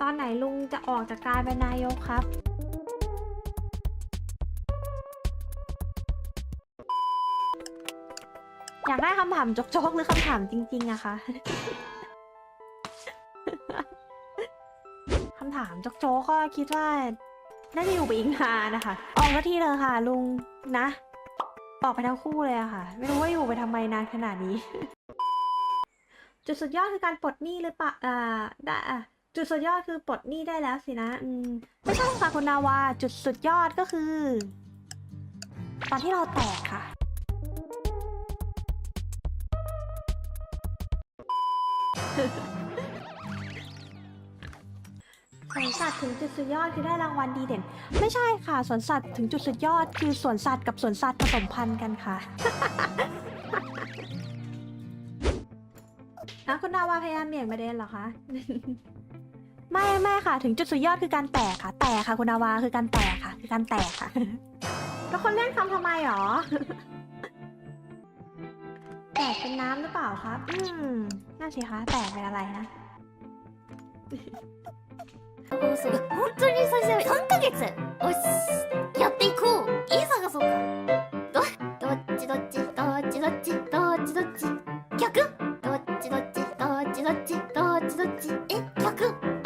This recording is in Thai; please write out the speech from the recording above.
ตอนไหนลุงจะออกจากการเป็นนายกครับ อยากได้คำถามโจ๊กๆหรือคำถามจริงๆอะคะคำถามโจ๊กๆก็คิดว่าน่าจะอยู่ไปอีกนานนะคะ ออกก็ที่เลยค่ะ ลุงนะ ออกไปทั้งคู่เลยอะค่ะ ไม่รู้ว่าอยู่ไปทำไมนานขนาดนี้ จุดสุดยอดคือการปลดหนี้หรือเปล่าอ่าได้อะ จุดสุดยอดคือปลดหนี้ได้แล้วสินะอืมไม่ใช่ค่ะคุณนาวา จุดสุดยอดก็คือ ตอนที่เราแตกค่ะ สวนสัตว์ถึงจุดสุดยอดคือได้รางวัลดีเด่น ไม่ใช่ค่ะสวนสัตว์ถึงจุดสุดยอดคือสวนสัตว์กับสวนสัตว์ผสมพันธุ์กันค่ะ นะคุณนาวาพยายามเบี่ยงประเด็นเหรอคะ ไม่ไม่ค่ะ ถึงจุดสุดยอดคือการแตกค่ะ แตกค่ะ คุณนาวาคือการแตกค่ะ คือการแตกค่ะ แล้วคนเล่นคำทำไมหรอ แตกเป็นน้ำหรือเปล่าครับ อืมน่าสิคะ แตกเป็นอะไรนะ 放送が本当に最初3ヶ月おし っちどっちどっちどっち？どっ